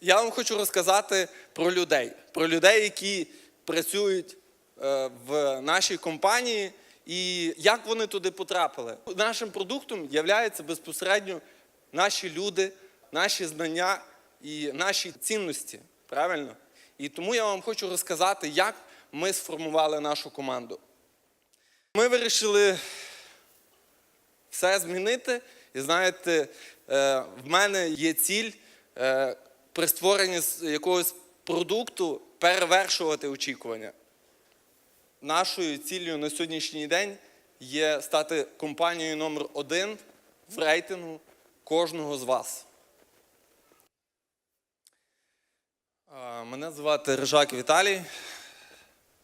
Я вам хочу розказати про людей, про людей, які працюють е, в нашій компанії, і як вони туди потрапили. Нашим продуктом є безпосередньо наші люди, наші знання і наші цінності. Правильно? І тому я вам хочу розказати, як ми сформували нашу команду. Ми вирішили все змінити. І знаєте, е, в мене є ціль е, при створенні якогось продукту перевершувати очікування. Нашою ціллю на сьогоднішній день є стати компанією номер один в рейтингу кожного з вас. Мене звати Рижак Віталій,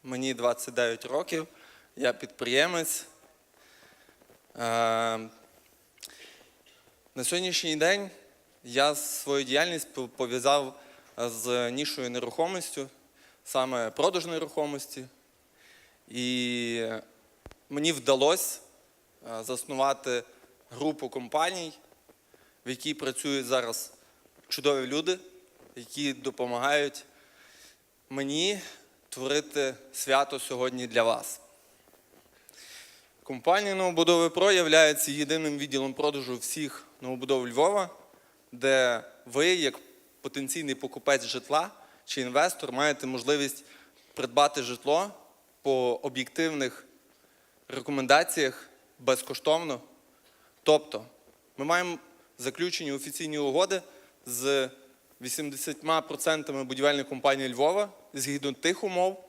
мені 29 років, я підприємець. На сьогоднішній день я свою діяльність пов'язав з нішою нерухомістю, саме продаж нерухомості. І мені вдалося е, заснувати групу компаній, в якій працюють зараз чудові люди, які допомагають мені творити свято сьогодні для вас. Компанія Новобудови Про є єдиним відділом продажу всіх новобудов Львова, де ви, як потенційний покупець житла чи інвестор, маєте можливість придбати житло по об'єктивних рекомендаціях безкоштовно. Тобто, ми маємо заключені офіційні угоди з 80% будівельних компаній Львова згідно тих умов,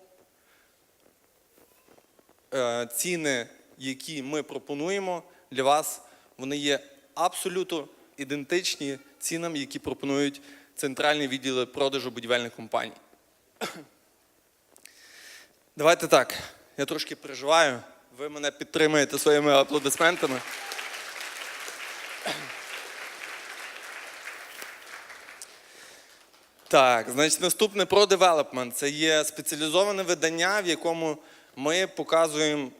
е, ціни, які ми пропонуємо для вас, вони є абсолютно ідентичні цінам, які пропонують центральні відділи продажу будівельних компаній. Давайте так. Я трошки переживаю. Ви мене підтримуєте своїми аплодисментами. Так, значить, наступне про девелопмент. Це є спеціалізоване видання, в якому ми показуємо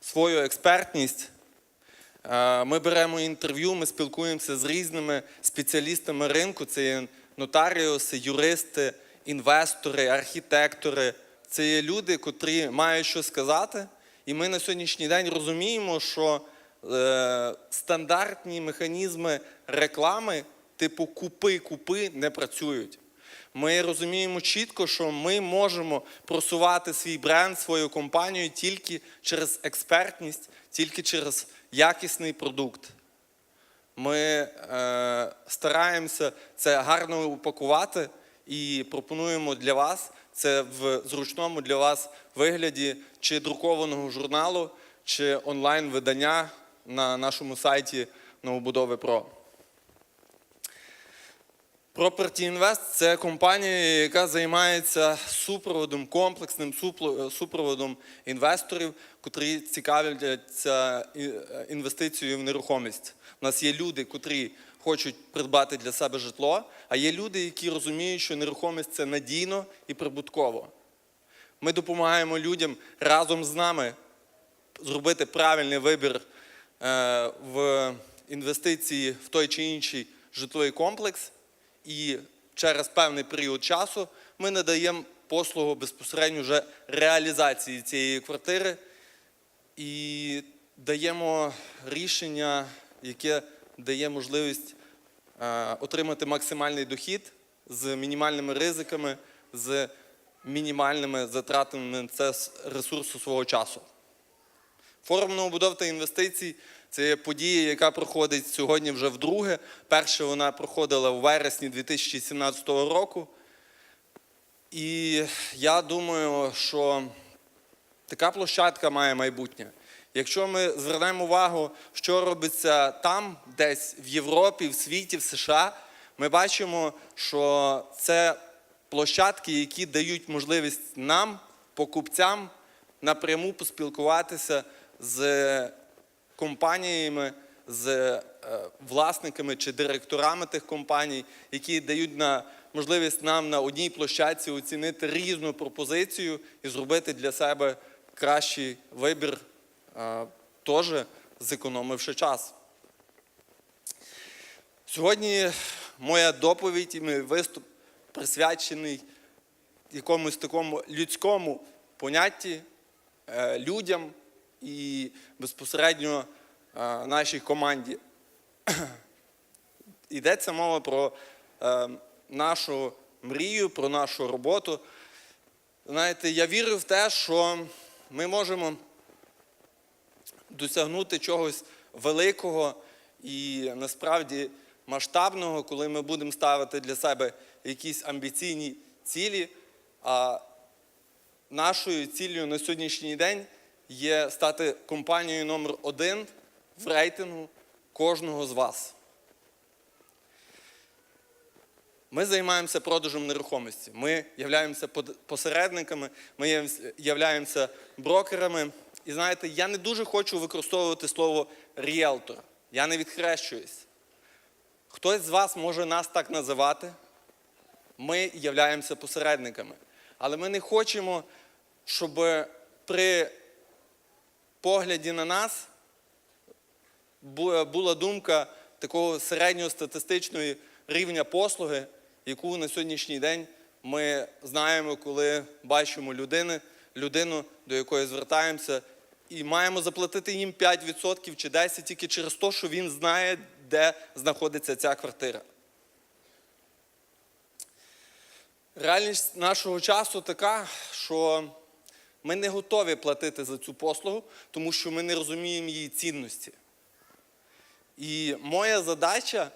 свою експертність. Е, Ми беремо інтерв'ю, ми спілкуємося з різними спеціалістами ринку. Це є нотаріуси, юристи, інвестори, архітектори. Це є люди, котрі мають що сказати. І ми на сьогоднішній день розуміємо, що е, стандартні механізми реклами, типу купи-купи, не працюють. Ми розуміємо чітко, що ми можемо просувати свій бренд, свою компанію тільки через експертність, тільки через якісний продукт. Ми е, стараємося це гарно упакувати і пропонуємо для вас це в зручному для вас вигляді чи друкованого журналу, чи онлайн-видання на нашому сайті Новобудови Про. Property Invest – це компанія, яка займається супроводом, комплексним супроводом інвесторів, котрі цікавляться е, інвестицією в нерухомість. У нас є люди, котрі хочуть придбати для себе житло, а є люди, які розуміють, що нерухомість це надійно і прибутково. Ми допомагаємо людям разом з нами зробити правильний вибір е, в інвестиції в той чи інший житловий комплекс, і через певний період часу ми надаємо послугу безпосередньо вже реалізації цієї квартири і даємо рішення, яке дає можливість е, отримати максимальний дохід з мінімальними ризиками, з мінімальними затратами на це ресурсу свого часу. Форум новобудов та інвестицій це подія, яка проходить сьогодні вже вдруге. Перше вона проходила у вересні 2017 року. І я думаю, що така площадка має майбутнє. Якщо ми звернемо увагу, що робиться там, десь в Європі, в світі, в США, ми бачимо, що це площадки, які дають можливість нам, покупцям, напряму поспілкуватися з компаніями, з е, власниками чи директорами тих компаній, які дають на можливість нам на одній площадці оцінити різну пропозицію і зробити для себе кращий вибір, е, теж зекономивши час. Сьогодні моя доповідь і мій виступ присвячений якомусь такому людському понятті, е, людям і безпосередньо е, нашій команді. Йдеться мова про е, нашу мрію, про нашу роботу. Знаєте, я вірю в те, що ми можемо досягнути чогось великого і насправді масштабного, коли ми будемо ставити для себе якісь амбіційні цілі. А нашою цілею на сьогоднішній день є стати компанією номер один в рейтингу кожного з вас. Ми займаємося продажем нерухомості. Ми являємося посередниками, ми являємося брокерами. І знаєте, я не дуже хочу використовувати слово ріелтор. Я не відхрещуюсь. Хтось з вас може нас так називати. Ми являємося посередниками. Але ми не хочемо, щоб при погляді на нас була думка такого середньостатистичної рівня послуги, яку на сьогоднішній день ми знаємо, коли бачимо людини, людину, до якої звертаємося, і маємо заплатити їм 5% чи 10% тільки через те, що він знає, де знаходиться ця квартира. Реальність нашого часу така, що ми не готові платити за цю послугу, тому що ми не розуміємо її цінності. І моя задача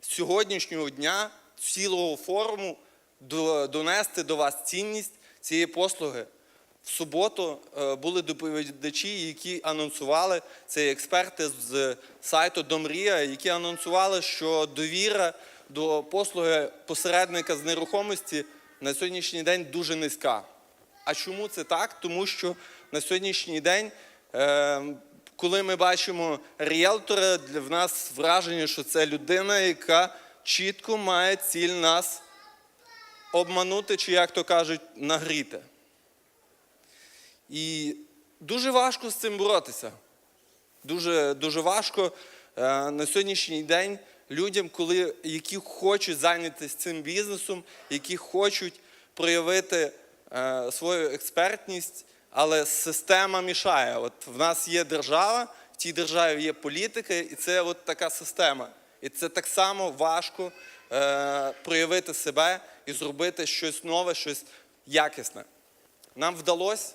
сьогоднішнього дня, цілого форуму, донести до вас цінність цієї послуги. В суботу е, були доповідачі, які анонсували це експерти з сайту Домрія, які анонсували, що довіра до послуги посередника з нерухомості на сьогоднішній день дуже низька. А чому це так? Тому що на сьогоднішній день, е, коли ми бачимо ріелтора, для- нас враження, що це людина, яка чітко має ціль нас обманути, чи, як то кажуть, нагріти. І дуже важко з цим боротися. Дуже, дуже важко е, на сьогоднішній день людям, коли, які хочуть зайнятися цим бізнесом, які хочуть проявити свою експертність, але система мішає. От в нас є держава, в цій державі є політика, і це от така система. І це так само важко е, проявити себе і зробити щось нове, щось якісне. Нам вдалося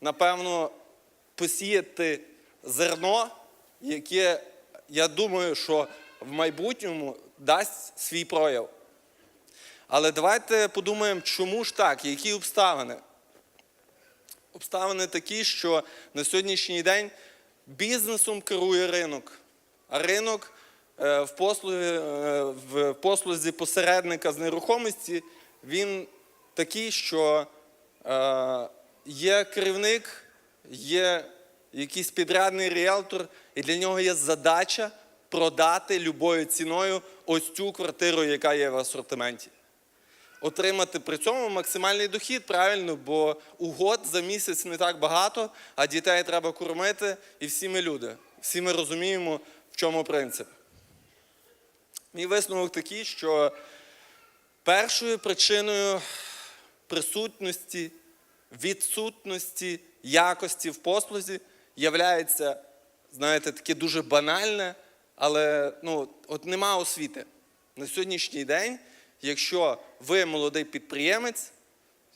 напевно, посіяти зерно, яке, я думаю, що в майбутньому дасть свій прояв. Але давайте подумаємо, чому ж так, які обставини. Обставини такі, що на сьогоднішній день бізнесом керує ринок, а ринок е, в послузі, е, в послузі посередника з нерухомості він такий, що е, є керівник, є якийсь підрядний ріелтор, і для нього є задача продати любою ціною ось цю квартиру, яка є в асортименті. Отримати при цьому максимальний дохід, правильно, бо угод за місяць не так багато, а дітей треба кормити, і всі ми люди. Всі ми розуміємо, в чому принцип. Мій висновок такий, що першою причиною присутності, відсутності якості в послузі являється, знаєте, таке дуже банальне, але ну, от нема освіти. На сьогоднішній день, якщо ви молодий підприємець,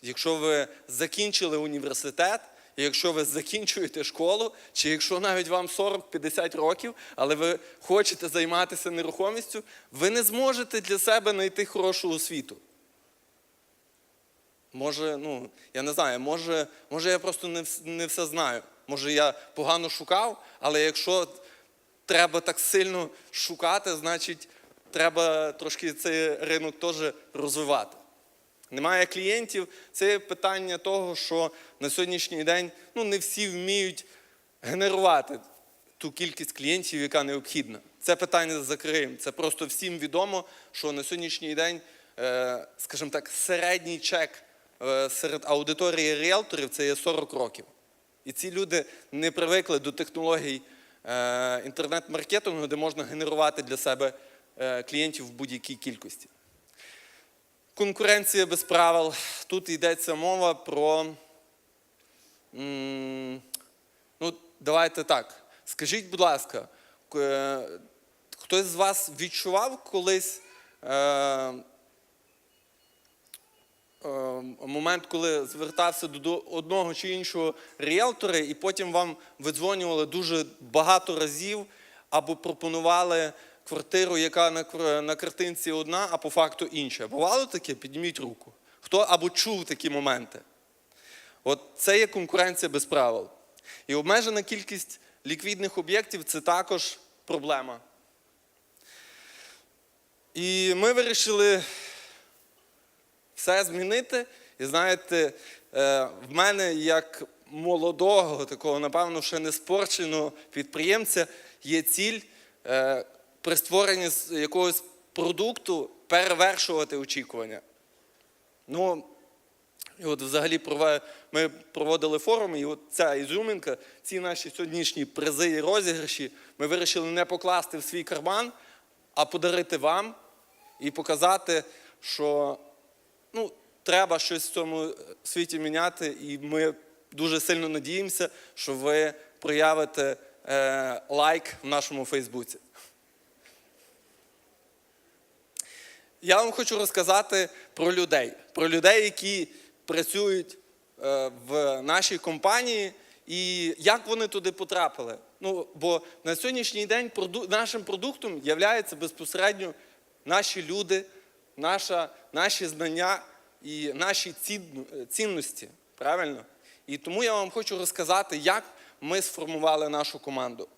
якщо ви закінчили університет, якщо ви закінчуєте школу, чи якщо навіть вам 40-50 років, але ви хочете займатися нерухомістю, ви не зможете для себе знайти хорошу освіту. Може, ну, я не знаю, може, може я просто не, не все знаю. Може, я погано шукав, але якщо треба так сильно шукати, значить треба трошки цей ринок теж розвивати. Немає клієнтів. Це питання того, що на сьогоднішній день ну, не всі вміють генерувати ту кількість клієнтів, яка необхідна. Це питання закриємо. Це просто всім відомо, що на сьогоднішній день, е, скажімо так, середній чек е, серед аудиторії ріелторів це є 40 років. І ці люди не привикли до технологій е, інтернет-маркетингу, де можна генерувати для себе клієнтів в будь-якій кількості. конкуренція без правил. Тут йдеться мова про. Ну, давайте так. Скажіть, будь ласка, е, хтось з вас відчував колись е, е, момент, коли звертався до одного чи іншого ріелтора, і потім вам видзвонювали дуже багато разів або пропонували квартиру, яка на, на картинці одна, а по факту інша. Бувало таке? Підніміть руку. Хто або чув такі моменти? От це є конкуренція без правил. І обмежена кількість ліквідних об'єктів це також проблема. І ми вирішили все змінити. І знаєте, е, в мене як молодого, такого, напевно, ще не спорченого підприємця є ціль е, при створенні якогось продукту перевершувати очікування. Ну, і от взагалі ми проводили форум, і от ця ізюминка, ці наші сьогоднішні призи і розіграші, ми вирішили не покласти в свій карман, а подарити вам і показати, що ну, треба щось в цьому світі міняти, і ми дуже сильно надіємося, що ви проявите е, лайк в нашому Фейсбуці. Я вам хочу розказати про людей, про людей, які працюють е, в нашій компанії, і як вони туди потрапили. Ну, бо на сьогоднішній день нашим продуктом є безпосередньо наші люди, наша, наші знання і наші цінно- цінності. Правильно? І тому я вам хочу розказати, як ми сформували нашу команду.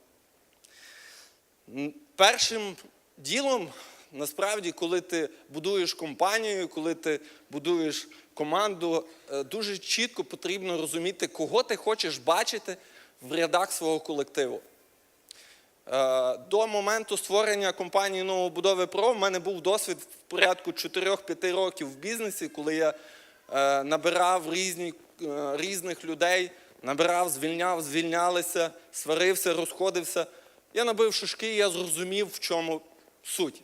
Першим ділом, насправді, коли ти будуєш компанію, коли ти будуєш команду, е, дуже чітко потрібно розуміти, кого ти хочеш бачити в рядах свого колективу. Е, До моменту створення компанії Новобудови Про в мене був досвід в порядку 4-5 років в бізнесі, коли я е, набирав різні, різних людей, набирав, звільняв, звільнялися, сварився, розходився. Я набив шишки, я зрозумів, в чому суть.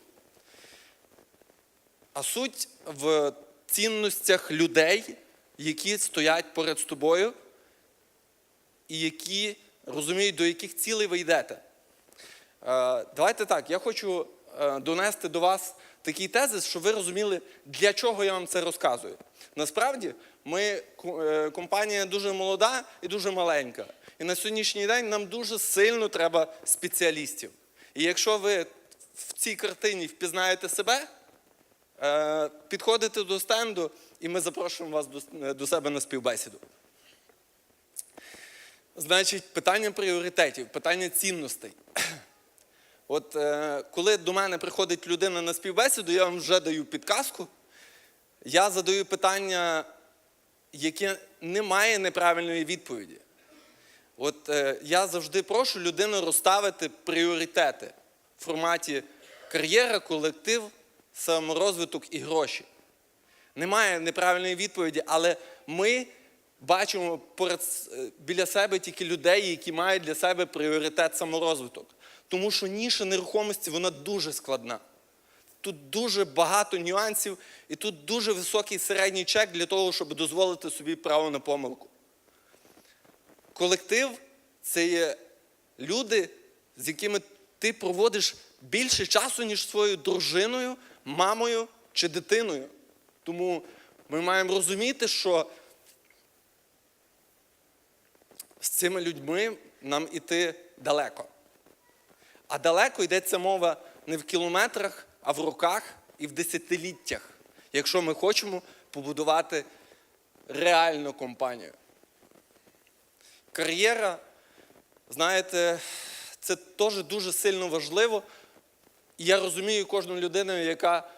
А суть в цінностях людей, які стоять поряд тобою, і які розуміють, до яких цілей ви йдете. Е, Давайте так, я хочу е, донести до вас такий тезис, щоб ви розуміли, для чого я вам це розказую. Насправді, ми е, компанія дуже молода і дуже маленька. І на сьогоднішній день нам дуже сильно треба спеціалістів. І якщо ви в цій картині впізнаєте себе, підходите до стенду, і ми запрошуємо вас до, до себе на співбесіду. Значить, питання пріоритетів, питання цінностей. От е, коли до мене приходить людина на співбесіду, я вам вже даю підказку. Я задаю питання, яке не має неправильної відповіді. От е, я завжди прошу людину розставити пріоритети в форматі кар'єра, колектив, саморозвиток і гроші. Немає неправильної відповіді, але ми бачимо е, біля себе тільки людей, які мають для себе пріоритет саморозвиток. Тому що ніша нерухомості вона дуже складна. Тут дуже багато нюансів, і тут дуже високий середній чек для того, щоб дозволити собі право на помилку. Колектив це є люди, з якими ти проводиш більше часу, ніж своєю дружиною, мамою чи дитиною. Тому ми маємо розуміти, що з цими людьми нам іти далеко. А далеко йдеться мова не в кілометрах, а в роках і в десятиліттях, якщо ми хочемо побудувати реальну компанію. Кар'єра, знаєте, це теж дуже сильно важливо. І я розумію кожну людину, яка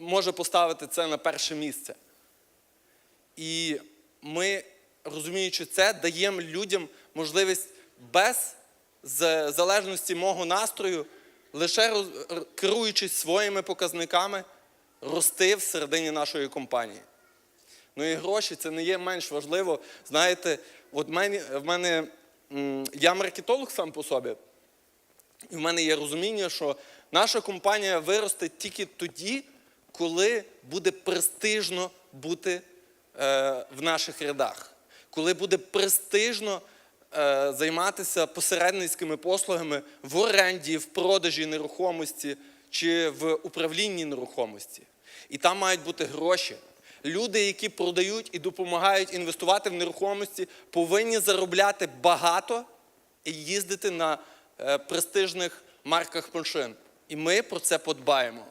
може поставити це на перше місце. І ми, розуміючи це, даємо людям можливість без залежності мого настрою, лише керуючись своїми показниками, рости всередині нашої компанії. Ну і гроші це не є менш важливо. Знаєте, от мені, в мене я маркетолог сам по собі, і в мене є розуміння, що наша компанія виросте тільки тоді, коли буде престижно бути е, в наших рядах, коли буде престижно е, займатися посередницькими послугами в оренді, в продажі нерухомості чи в управлінні нерухомості. І там мають бути гроші. Люди, які продають і допомагають інвестувати в нерухомості, повинні заробляти багато і їздити на е, престижних марках машин. І ми про це подбаємо.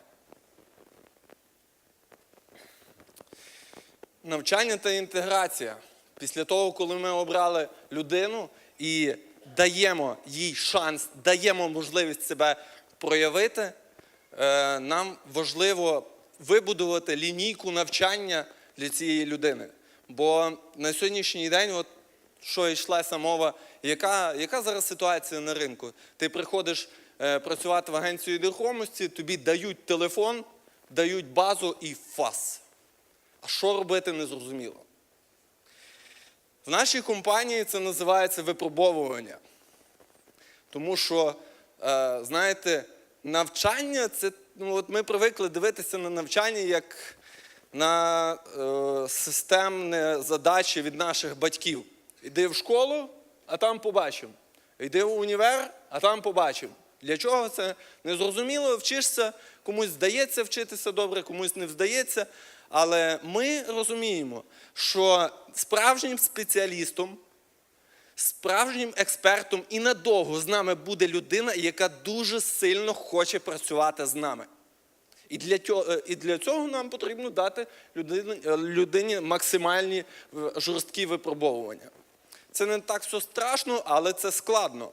Навчання та інтеграція. Після того, коли ми обрали людину і даємо їй шанс, даємо можливість себе проявити, е, нам важливо вибудувати лінійку навчання для цієї людини. Бо на сьогоднішній день, от що йшлася мова, яка, яка зараз ситуація на ринку? Ти приходиш працювати в агенцію нерухомості, тобі дають телефон, дають базу і фас. А що робити, незрозуміло. В нашій компанії це називається випробовування. Тому що, е, знаєте, навчання це. Ну, от ми привикли дивитися на навчання як на е, системне задачі від наших батьків. Іди в школу, а там побачимо. Йди в універ, а там побачимо. Для чого це? Незрозуміло, вчишся, комусь здається вчитися добре, комусь не вдається. Але ми розуміємо, що справжнім спеціалістом, справжнім експертом і надовго з нами буде людина, яка дуже сильно хоче працювати з нами. І для цього, і для цього нам потрібно дати людині, людині максимальні е, жорсткі випробовування. Це не так все страшно, але це складно.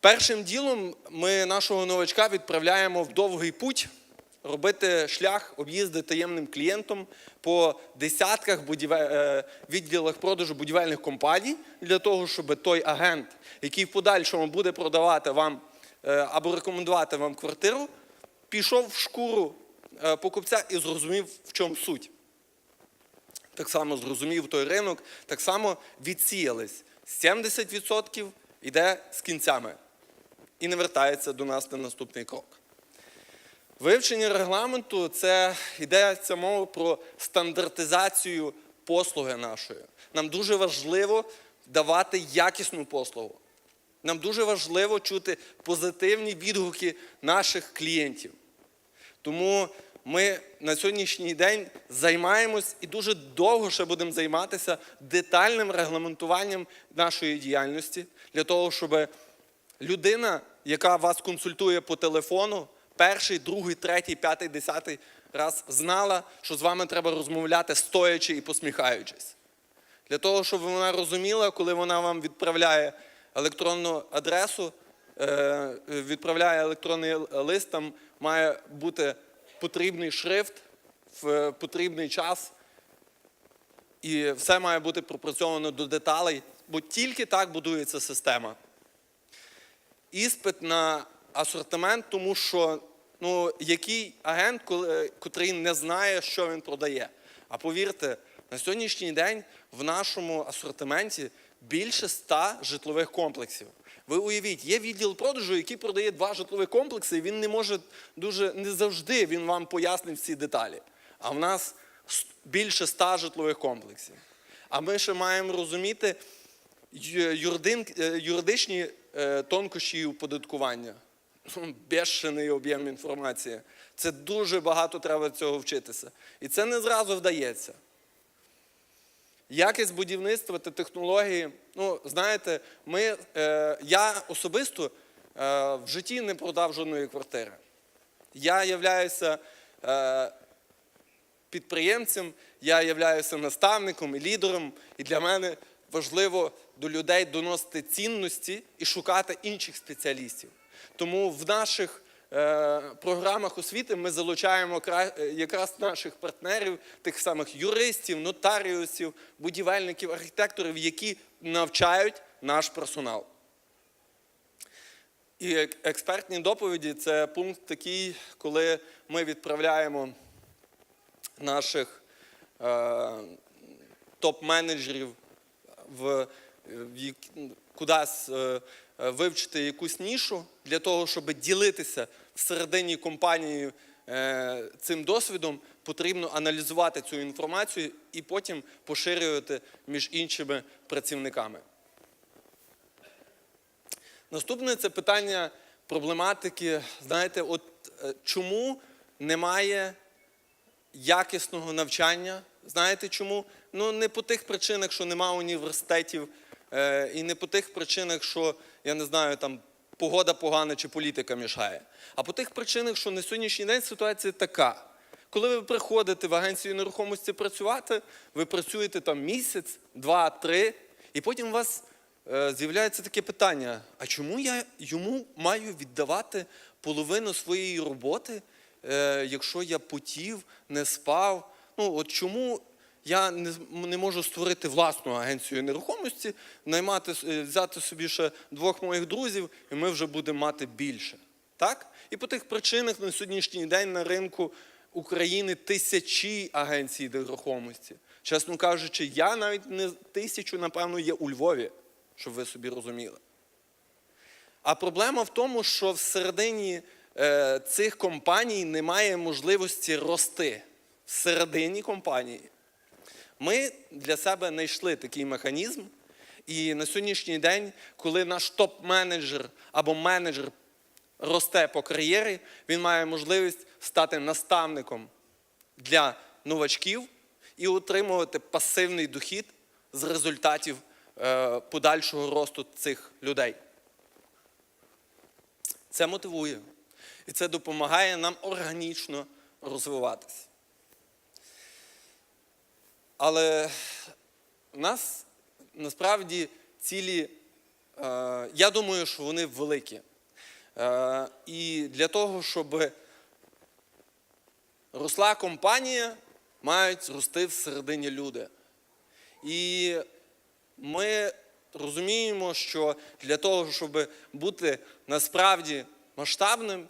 Першим ділом ми нашого новачка відправляємо в довгий путь робити шлях, об'їзди таємним клієнтом по десятках е, відділах продажу будівельних компаній для того, щоб той агент, який в подальшому буде продавати вам е, або рекомендувати вам квартиру, пішов в шкуру е, покупця і зрозумів, в чому суть. Так само зрозумів той ринок, так само відсіялись. 70% йде з кінцями і не вертається до нас на наступний крок. Вивчення регламенту це йдеться мова про стандартизацію послуги нашої. Нам дуже важливо давати якісну послугу. Нам дуже важливо чути позитивні відгуки наших клієнтів. Тому ми на сьогоднішній день займаємось і дуже довго ще будемо займатися детальним регламентуванням нашої діяльності для того, щоб людина, яка вас консультує по телефону, перший, другий, третій, п'ятий, десятий раз знала, що з вами треба розмовляти стоячи і посміхаючись. Для того, щоб вона розуміла, коли вона вам відправляє електронну адресу, е, відправляє електронний лист, там має бути потрібний шрифт в потрібний час. І все має бути пропрацьовано до деталей, бо тільки так будується система. Іспит на асортимент, тому що ну, який агент, котрий не знає, що він продає. А повірте, на сьогоднішній день в нашому асортименті більше ста житлових комплексів. Ви уявіть, є відділ продажу, який продає два житлових комплекси, і він не може дуже не завжди він вам пояснить всі деталі. А в нас більше ста житлових комплексів. А ми ще маємо розуміти юридичні е, тонкощі оподаткування. Бешений об'єм інформації. Це дуже багато треба цього вчитися. І це не зразу вдається. Якість будівництва та технології. Ну, знаєте, ми, е, я особисто е, в житті не продав жодної квартири. Я являюся е, підприємцем, я являюся наставником і лідером, і для мене важливо до людей доносити цінності і шукати інших спеціалістів. Тому в наших е, програмах освіти ми залучаємо кра- е, якраз наших партнерів, тих самих юристів, нотаріусів, будівельників, архітекторів, які навчають наш персонал. І експертні доповіді це пункт такий, коли ми відправляємо наших е, топ-менеджерів в, в кудись е, е, вивчити якусь нішу для того, щоб ділитися всередині компанії е, цим досвідом потрібно аналізувати цю інформацію і потім поширювати між іншими працівниками. Наступне це питання проблематики. Знаєте, от е, чому немає якісного навчання? Знаєте чому? Ну не по тих причинах, що немає університетів, е, і не по тих причинах, що я не знаю, там погода погана чи політика мішає. А по тих причинах, що на сьогоднішній день ситуація така. Коли ви приходите в агенцію нерухомості працювати, ви працюєте там місяць, два, три, і потім у вас е, з'являється таке питання: а чому я йому маю віддавати половину своєї роботи, е, якщо я потів, не спав? Ну от чому я не, не можу створити власну агенцію нерухомості, наймати, е, взяти собі ще двох моїх друзів, і ми вже будемо мати більше. Так? І по тих причинах на сьогоднішній день на ринку України тисячі агенцій нерухомості. Чесно кажучи, я навіть не тисячу, напевно, є у Львові, щоб ви собі розуміли. А проблема в тому, що всередині е, цих компаній немає можливості рости. Всередині компанії. Ми для себе знайшли такий механізм, і на сьогоднішній день, коли наш топ-менеджер або менеджер росте по кар'єрі, він має можливість стати наставником для новачків і отримувати пасивний дохід з результатів е, подальшого росту цих людей. Це мотивує. І це допомагає нам органічно розвиватися. Але нас насправді цілі, е, я думаю, що вони великі. Е, і для того, щоб росла компанія, мають рости всередині люди. І ми розуміємо, що для того, щоб бути насправді масштабним,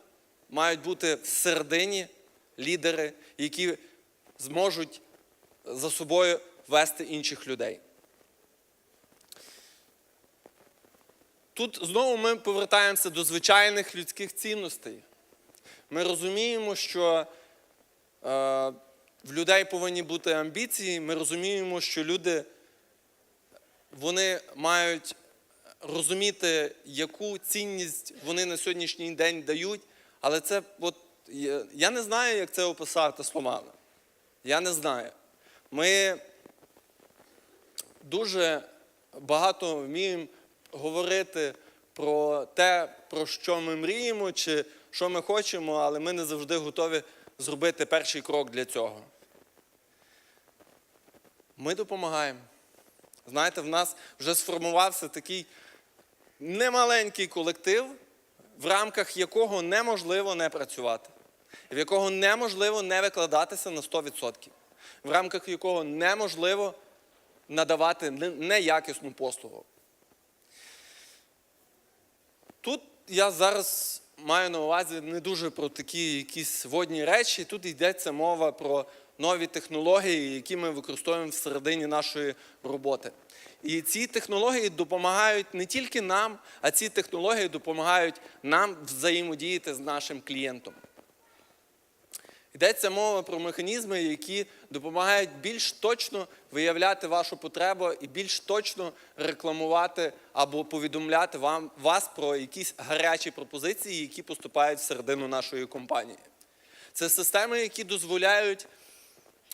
мають бути всередині лідери, які зможуть за собою вести інших людей. Тут знову ми повертаємося до звичайних людських цінностей. Ми розуміємо, що е, в людей повинні бути амбіції. Ми розуміємо, що люди вони мають розуміти, яку цінність вони на сьогоднішній день дають. Але це, от, я- не знаю, як це описати словами. Я не знаю. Ми дуже багато вміємо говорити про те, про що ми мріємо, чи що ми хочемо, але ми не завжди готові зробити перший крок для цього. Ми допомагаємо. Знаєте, в нас вже сформувався такий немаленький колектив, в рамках якого неможливо не працювати, в якого неможливо не викладатися на 100%, в рамках якого неможливо надавати неякісну послугу. Тут я зараз маю на увазі не дуже про такі якісь водні речі. Тут йдеться мова про нові технології, які ми використовуємо всередині нашої роботи. І ці технології допомагають не тільки нам, а ці технології допомагають нам взаємодіяти з нашим клієнтом. Йдеться мова про механізми, які допомагають більш точно виявляти вашу потребу і більш точно рекламувати або повідомляти вам, вас про якісь гарячі пропозиції, які поступають всередину нашої компанії. Це системи, які дозволяють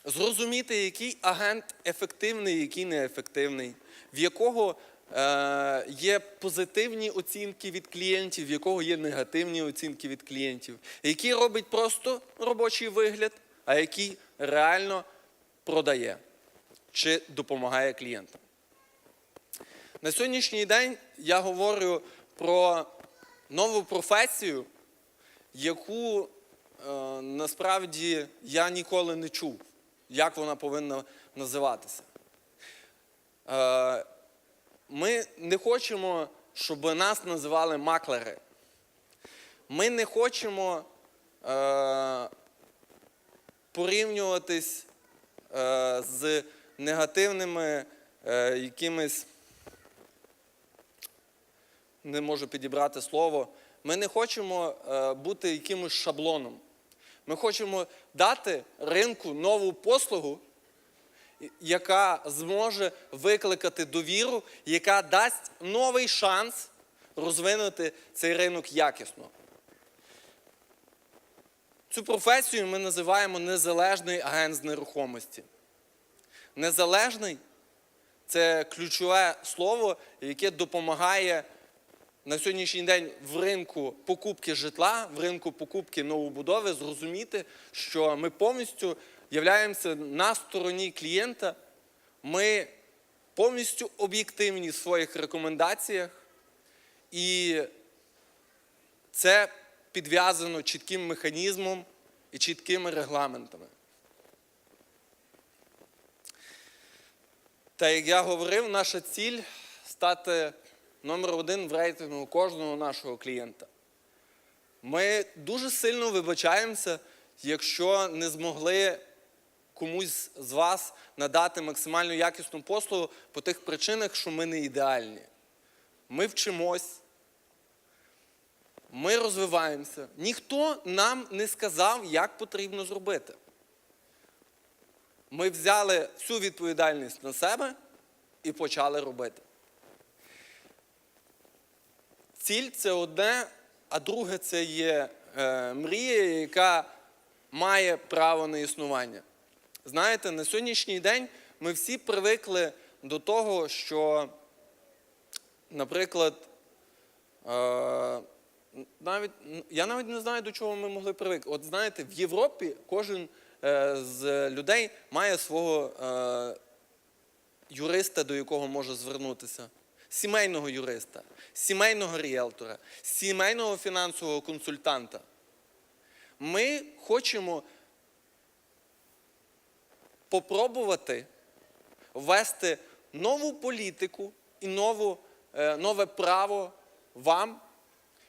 зрозуміти, який агент ефективний, який неефективний, в якого є позитивні оцінки від клієнтів, в якого є негативні оцінки від клієнтів, який робить просто робочий вигляд, а який реально продає чи допомагає клієнтам. На сьогоднішній день я говорю про нову професію, яку е, насправді я ніколи не чув, як вона повинна називатися. Е, ми не хочемо, щоб нас називали маклери. Ми не хочемо е, порівнюватись е, з негативними е, якимись, не можу підібрати слово. Ми не хочемо е, бути якимось шаблоном. Ми хочемо дати ринку нову послугу, яка зможе викликати довіру, яка дасть новий шанс розвинути цей ринок якісно. Цю професію ми називаємо незалежний агент з нерухомості. Незалежний це ключове слово, яке допомагає на сьогоднішній день в ринку покупки житла, в ринку покупки новобудови зрозуміти, що ми повністю являємося на стороні клієнта, ми повністю об'єктивні в своїх рекомендаціях, і це підв'язано чітким механізмом і чіткими регламентами. Та як я говорив, наша ціль стати номер один в рейтингу кожного нашого клієнта. Ми дуже сильно вибачаємося, якщо не змогли комусь з вас надати максимально якісну послугу по тих причинах, що ми не ідеальні. Ми вчимось, ми розвиваємося. Ніхто нам не сказав, як потрібно зробити. Ми взяли всю відповідальність на себе і почали робити. Ціль це одне, а друге це є е, мрія, яка має право на існування. Знаєте, на сьогоднішній день ми всі привикли до того, що, наприклад, е, навіть, я навіть не знаю, до чого ми могли привикти. От знаєте, в Європі кожен е, з людей має свого е, юриста, до якого може звернутися, сімейного юриста, сімейного ріелтора, сімейного фінансового консультанта. Ми хочемо попробувати ввести нову політику і нову, е, нове право вам,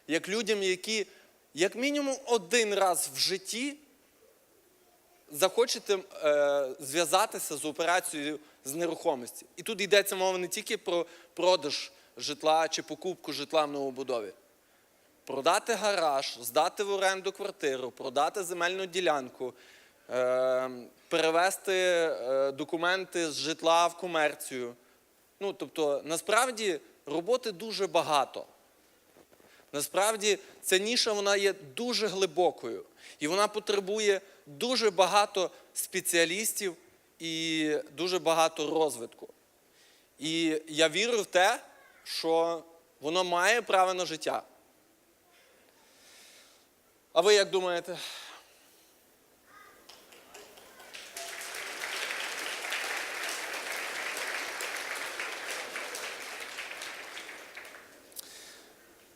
як людям, які як мінімум один раз в житті захочете е, зв'язатися з операцією з нерухомості. І тут йдеться мова не тільки про продаж житла чи покупку житла в новобудові. Продати гараж, здати в оренду квартиру, продати земельну ділянку, перевести е, документи з житла в комерцію. Ну, тобто, насправді роботи дуже багато. Насправді ця ніша вона є дуже глибокою і вона потребує дуже багато спеціалістів і дуже багато розвитку. І я вірю в те, що воно має право на життя. А ви як думаєте?